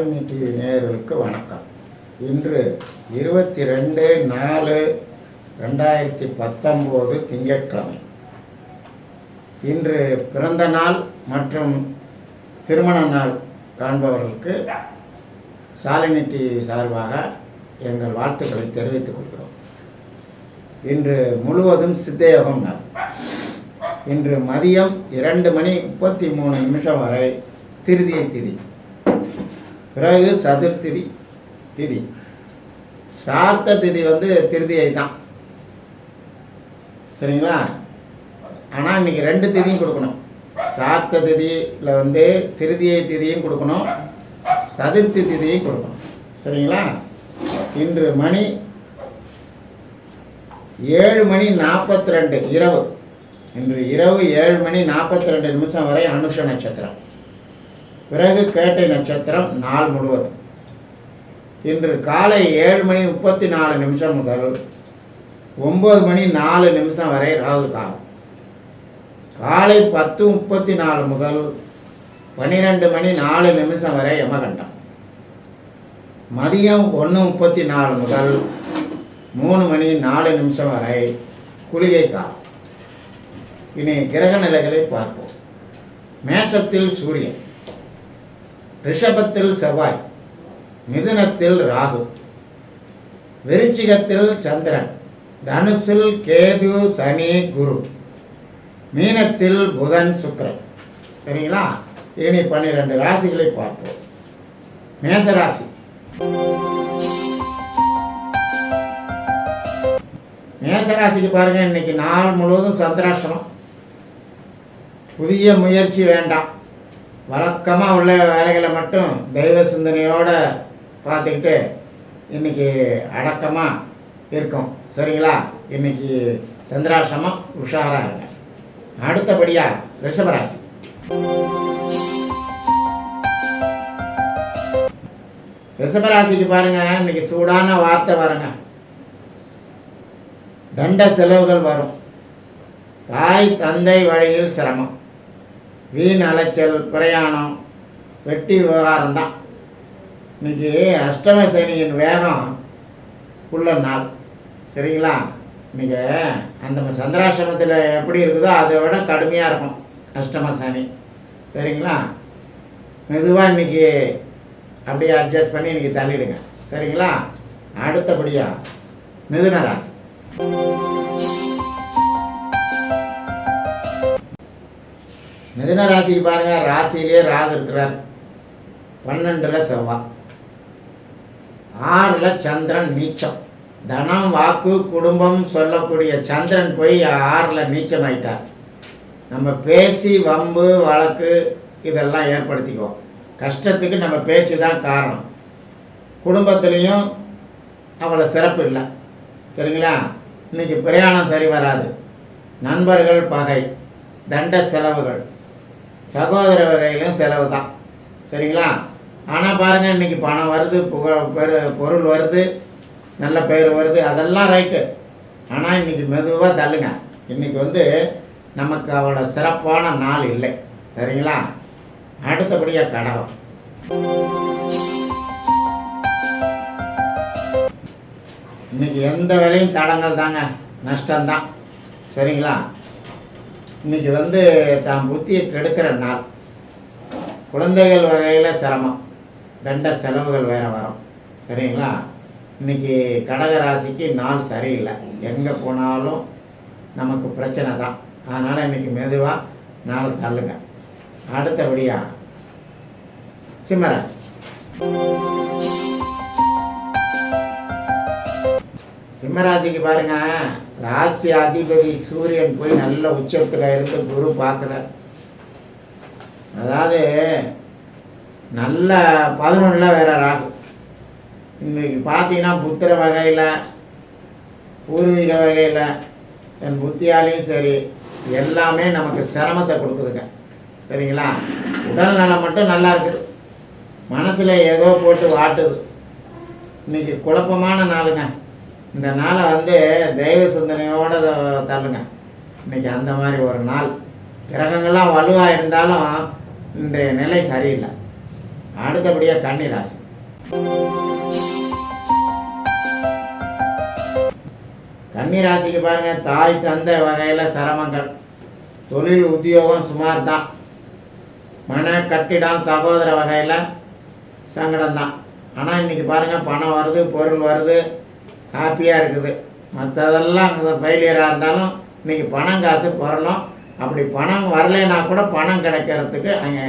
Shalini TV நேயர்களுக்கு வணக்கம். இன்று இருபத்தி ரெண்டு நாலு ரெண்டாயிரத்தி பத்தொம்போது திங்கட்கிழமை. இன்று பிறந்த நாள் மற்றும் திருமண நாள் காண்பவர்களுக்கு சாலினி டிவி சார்பாக எங்கள் வாழ்த்துக்களை தெரிவித்துக் கொள்கிறோம். இன்று முழுவதும் சித்தயோகம் நாள். இன்று மதியம் இரண்டு மணி முப்பத்தி மூணு நிமிஷம் வரை திருதியை திதி. பிறகு சதுர்த்திதி திதி. சார்த்த திதி வந்து திருதியை தான் சரிங்களா? ஆனால் இன்னைக்கு ரெண்டு திதியும் கொடுக்கணும். சார்த்த திதியில் வந்து திருதியை திதியும் கொடுக்கணும். சதுர்த்தி திதியும் கொடுக்கணும். சரிங்களா? இன்று மணி ஏழு மணி நாற்பத்தி ரெண்டு இரவு. இன்று இரவு ஏழு மணி நாற்பத்தி ரெண்டு நிமிஷம் வரை அனுஷ நட்சத்திரம். பிறகு கேட்டை நட்சத்திரம் நாள் முழுவதும். இன்று காலை ஏழு மணி முப்பத்தி நாலு நிமிஷம் முதல் ஒம்பது மணி நாலு நிமிஷம் வரை ராகு காலம். காலை பத்து முப்பத்தி நாலு முதல் பன்னிரெண்டு மணி நாலு நிமிஷம் வரை யமகண்டம். மதியம் ஒன்று முப்பத்தி நாலு முதல் மூணு மணி நாலு நிமிஷம் வரை குளிகை காலம். இனி கிரக நிலைகளை பார்ப்போம். மேசத்தில் சூரியன். ரிஷபத்தில் செவ்வாய் மிதுனத்தில் ராகு விருச்சிகத்தில் சந்திரன் தனுசில் கேது சனி குரு மீனத்தில் புதன் சுக்கரன். சரிங்களா? இனி பன்னிரெண்டு ராசிகளை பார்ப்போம். மேசராசி. மேசராசிக்கு பாருங்க இன்னைக்கு நாள் முழுவதும் சந்திராஷ்டமம். புதிய முயற்சி வேண்டாம். வழக்கமாக உள்ள வேலைகளை மட்டும் தெய்வ சிந்தனையோடு பார்த்துக்கிட்டு இன்றைக்கி அடக்கமாக இருக்கும். சரிங்களா? இன்னைக்கு சந்திராசிரமம் உஷாராக இருங்க. அடுத்தபடியாக ரிஷபராசி. ரிஷபராசிக்கு பாருங்க இன்னைக்கு சூடான வார்த்தை வருங்க. தண்ட செலவுகள் வரும். தாய் தந்தை வழியில் சிரமம். வீண் அலைச்சல் பிரயாணம் வெட்டி விவகாரம் தான். இன்னைக்கு அஷ்டம சனியின் வேகம் உள்ள நாள். சரிங்களா? இன்னைக்கு அந்த சந்திராசிரமத்தில் எப்படி இருக்குதோ அதை விட கடுமையாக இருக்கும் அஷ்டம சனி. சரிங்களா? மெதுவாக இன்றைக்கி அப்படியே அட்ஜஸ்ட் பண்ணி இன்றைக்கி தள்ளிடுங்க. சரிங்களா? அடுத்தபடியாக மிதுன ராசி. மிதன ராசிக்கு பாருங்க ராசியிலே ராகு இருக்கிறார். பன்னெண்டில் செவ்வாய் ஆறில் சந்திரன் நீச்சம். தனம் வாக்கு குடும்பம் சொல்லக்கூடிய சந்திரன் போய் ஆறில் நீச்சம் ஆயிட்டார் நம்ம பேசி வம்பு வழக்கு இதெல்லாம் ஏற்படுத்திக்குவோம். கஷ்டத்துக்கு நம்ம பேச்சு தான் காரணம். குடும்பத்துலேயும் அவ்வளோ சிறப்பு இல்லை. சரிங்களா? இன்னைக்கு பிரயாணம் சரி வராது. நண்பர்கள் பகை. தண்ட செலவுகள். சகோதர வகையிலும் செலவு தான். சரிங்களா? ஆனால் பாருங்கள் இன்றைக்கி பணம் வருது புகழ் பெரு பொருள் வருது நல்ல பெயர் வருது அதெல்லாம் ரைட்டு ஆனால் இன்றைக்கி மெதுவாக தள்ளுங்க. இன்றைக்கி வந்து நமக்கு அவ்வளோ சிறப்பான நாள் இல்லை. சரிங்களா? அடுத்தபடியாக கடகம் இன்னைக்கு எந்த வேலையும் தடங்கள் தாங்க நஷ்டம்தான். சரிங்களா? இன்னைக்கு வந்து தான் புத்தியை கெடுக்கிற நாள். குழந்தைகள் வகையில் சிரமம். தண்ட செலவுகள் வேறு வரும். சரிங்களா? இன்னைக்கு கடக ராசிக்கு நாள் சரியில்லை. எங்கே போனாலும் நமக்கு பிரச்சனை தான். அதனால் இன்னைக்கு மெதுவாக நாளை தள்ளுங்க. அடுத்தபடியாக சிம்மராசி. சிம்மராசிக்கு பாருங்கள் ராசி அதிபதி சூரியன் போய் நல்ல உச்சத்தில் இருந்து குரு பார்க்குறார். அதாவது நல்ல பதினொன்றில் வேற ராகு. இன்றைக்கி பார்த்தீங்கன்னா புத்திர வகையில் பூர்வீக வகையில் என் புத்தியாலையும் சரி எல்லாமே நமக்கு சிரமத்தை கொடுக்குதுங்க. சரிங்களா? உடல் நலம் மட்டும் நல்லா இருக்குது. மனசில் ஏதோ போட்டு வாட்டுது. இன்றைக்கி குழப்பமான நாளுங்க. இந்த நாளை வந்து தெய்வ சிந்தனையோடு தள்ளுங்க. இன்னைக்கு அந்த மாதிரி ஒரு நாள். கிரகங்கள்லாம் வலுவாக இருந்தாலும் இன்றைய நிலை சரியில்லை. அடுத்தபடியாக கன்னி ராசி. கன்னி ராசிக்கு பாருங்கள் தாய் தந்தை வகையில் சிரமங்கள். தொழில் உத்தியோகம் சுமார் தான் மன கட்டிடம் சகோதர வகையில் சங்கடம் தான் ஆனால் இன்றைக்கி பாருங்கள் பணம் வருது பொருள் வருது. ஹாப்பியாக இருக்குது. மற்றதெல்லாம் ஃபெயிலியராக இருந்தாலும் இன்றைக்கி பணம் காசு பொருளும் அப்படி பணம் வரலைன்னா கூட பணம் கிடைக்கிறதுக்கு அங்கே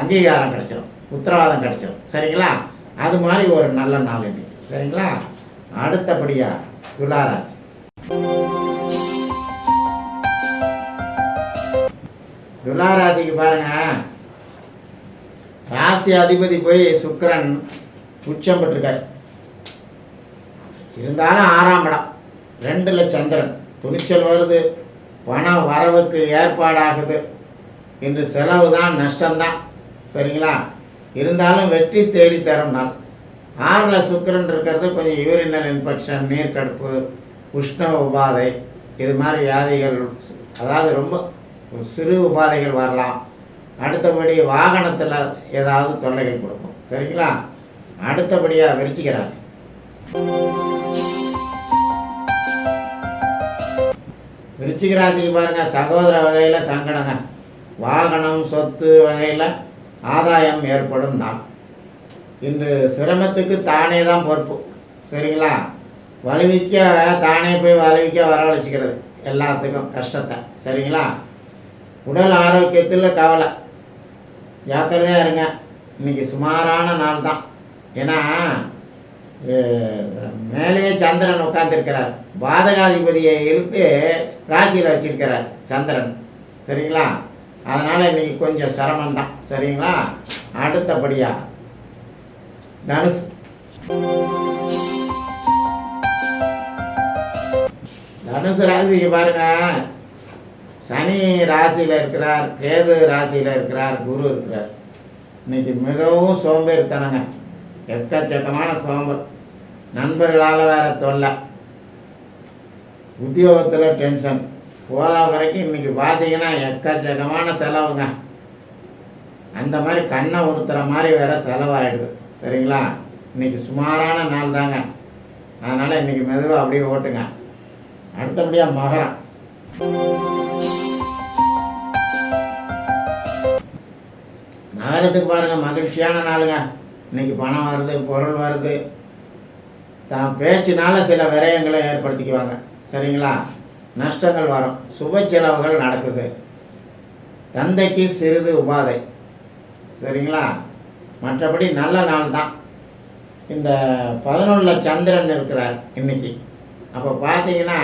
அங்கீகாரம் கிடச்சிடும் உத்தரவாதம் கிடச்சிடும் சரிங்களா? அது மாதிரி ஒரு நல்ல நாள் இன்றைக்கி சரிங்களா? அடுத்தபடியாக துளாராசி துளாராசிக்கு பாருங்கள் ராசி அதிபதி போய் சுக்கிரன் உச்சம் பெற்றிருக்காரு. இருந்தாலும் ஆறாம் இடம். ரெண்டில் சந்திரன். துணிச்சல் வருது. பணம் வரவுக்கு ஏற்பாடாகுது. இன்று செலவு தான் நஷ்டம்தான். சரிங்களா? இருந்தாலும் வெற்றி தேடி தரும் நாள். ஆறில் சுக்கரன் இருக்கிறது கொஞ்சம் யூரினல் இன்ஃபெக்ஷன் நீர்க்கடுப்பு உஷ்ண உபாதை இது மாதிரி வியாதிகள் அதாவது ரொம்ப சிறு உபாதைகள் வரலாம். அடுத்தபடி வாகனத்தில் ஏதாவது தொல்லைகள் கொடுக்கும். சரிங்களா? அடுத்தபடியாக விருச்சிக ராசி. விருச்சிக ராசிக்கு பாருங்கள் சகோதர வகையில் சங்கடங்க. வாகனம் சொத்து வகையில் ஆதாயம் ஏற்படும் நாள். இன்று சிரமத்துக்கு தானே தான் பொறுப்பு சரிங்களா? வலுவிக்க தானே போய் வலுவிக்க வரவழைச்சிக்கிறது எல்லாத்துக்கும் கஷ்டத்தை சரிங்களா? உடல் ஆரோக்கியத்தில் கவலை. ஜாக்கிரதையாக இருங்க இன்றைக்கி சுமாரான நாள் தான். ஏன்னா மேலேயே சந்திரன் உட்காந்துருக்கிறார் பாதகாதிபதியை இழுத்து ராசியில் வச்சிருக்கிறார் சந்திரன். சரிங்களா? அதனால் இன்னைக்கு கொஞ்சம் சிரமம்தான். சரிங்களா? அடுத்தபடியாக தனுசு தனுசு ராசிக்கு பாருங்க. சனி ராசியில் இருக்கிறார் கேது ராசியில் இருக்கிறார் குரு இருக்கிறார். இன்னைக்கு மிகவும் சோம்பேறித்தனங்க. எக்கச்சக்கமான சோம்பல். நண்பர்களால் வேற தொல்லை. உத்தியோகத்தில் டென்ஷன் போதா வரைக்கும் இன்றைக்கி பார்த்தீங்கன்னா எக்கச்சக்கமான செலவுங்க. அந்த மாதிரி கண்ணை உறுத்துற மாதிரி வேறு செலவாயிடுது. சரிங்களா? இன்னைக்கு சுமாரான நாள் தாங்க அதனால் இன்னைக்கு மெதுவாக அப்படியே ஓட்டுங்க. அடுத்தபடியாக மகரம். நகரத்துக்கு பாருங்க மகிழ்ச்சியான நாளுங்க. இன்னைக்கு பணம் வருது பொருள் வருது. தான் பேச்சினால சில விரயங்களை ஏற்படுத்திக்குவாங்க. சரிங்களா? நஷ்டங்கள் வரும். சுப செலவுகள் நடக்குது. தந்தைக்கு சிறிது உபாதை. சரிங்களா? மற்றபடி நல்ல நாள் தான். இந்த பதினொன்றில் சந்திரன் இருக்கிறார் இன்னைக்கு. அப்போ பார்த்தீங்கன்னா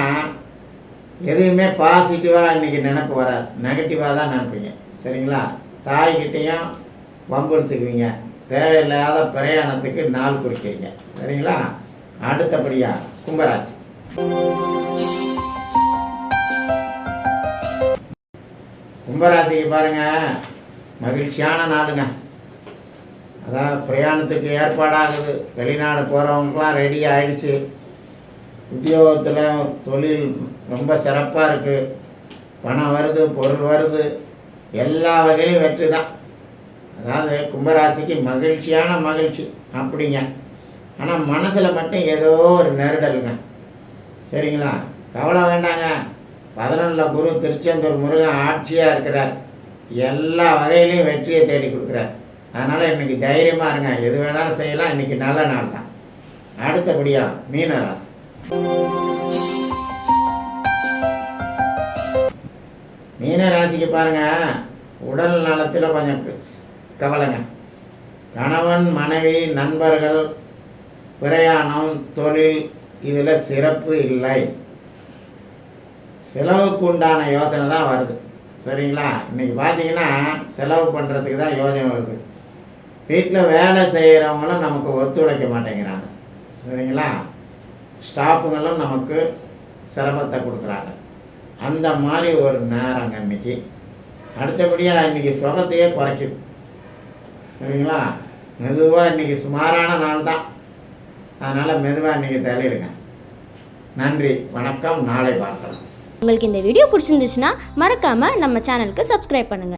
எதுவுமே பாசிட்டிவாக இன்னைக்கு நினப்பு வராது. நெகட்டிவாக தான் நினைப்பீங்க. சரிங்களா? தாய்கிட்டேயும் வம்பெடுத்துக்குவீங்க தேவையில்லாத பிரயாணத்துக்கு நாள் குறிக்கிறீங்க. சரிங்களா? அடுத்தபடியாக கும்பராசி. கும்பராசிக்கு பாருங்க. மகிழ்ச்சியான நாளுங்க. அதான் பிரயாணத்துக்கு ஏற்பாடாகுது. வெளிநாடு போகிறவங்களுக்குலாம் ரெடி ஆயிடுச்சு. உத்தியோகத்தில் தொழில் ரொம்ப சிறப்பாக இருக்குது பணம் வருது பொருள் வருது. எல்லா வகையிலும் வெற்றி தான். அதாவது கும்பராசிக்கு மகிழ்ச்சியான மகிழ்ச்சி. அப்படிங்க. ஆனால் மனசில் மட்டும் ஏதோ ஒரு நெருடலுங்க. சரிங்களா? கவலை வேண்டாங்க. பதினொன்றில் குரு திருச்செந்தூர் முருகன் ஆட்சியாக இருக்கிறார். எல்லா வகையிலையும் வெற்றியை தேடி கொடுக்குறார். அதனால் இன்னைக்கு தைரியமாக இருங்க. எது வேணாலும் செய்யலாம். இன்றைக்கி நல்ல நாள் தான். அடுத்தபடியாக மீனராசி. மீன ராசிக்கு உடல் நலத்தில் கொஞ்சம் கவலைங்க. கணவன் மனைவி நண்பர்கள் பிரயாணம் தொழில் இதில் சிறப்பு இல்லை. செலவுக்கு உண்டான யோசனை தான் வருது. சரிங்களா? இன்னைக்கு பார்த்தீங்கன்னா செலவு பண்ணுறதுக்கு தான் யோசனை வருது. வீட்டில் வேலை செய்கிறவங்களும் நமக்கு ஒத்துழைக்க மாட்டேங்கிறாங்க. சரிங்களா? ஸ்டாஃபுங்களும் நமக்கு சிரமத்தை கொடுக்குறாங்க. அந்த மாதிரி ஒரு நேரங்க இன்னைக்கு அடுத்தபடியாக இன்றைக்கி சுகத்தையே குறைக்குது. சரிங்களா? மெதுவாக இன்றைக்கி சுமாரான நாள் தான். அதனால் மெதுவாக இன்னைக்கு தள்ளிடுங்க நன்றி வணக்கம் நாளை பார்க்கலாம். உங்களுக்கு இந்த வீடியோ பிடிச்சிருந்துச்சுன்னா மறக்காமல் நம்ம சேனலுக்கு சப்ஸ்கிரைப் பண்ணுங்கள்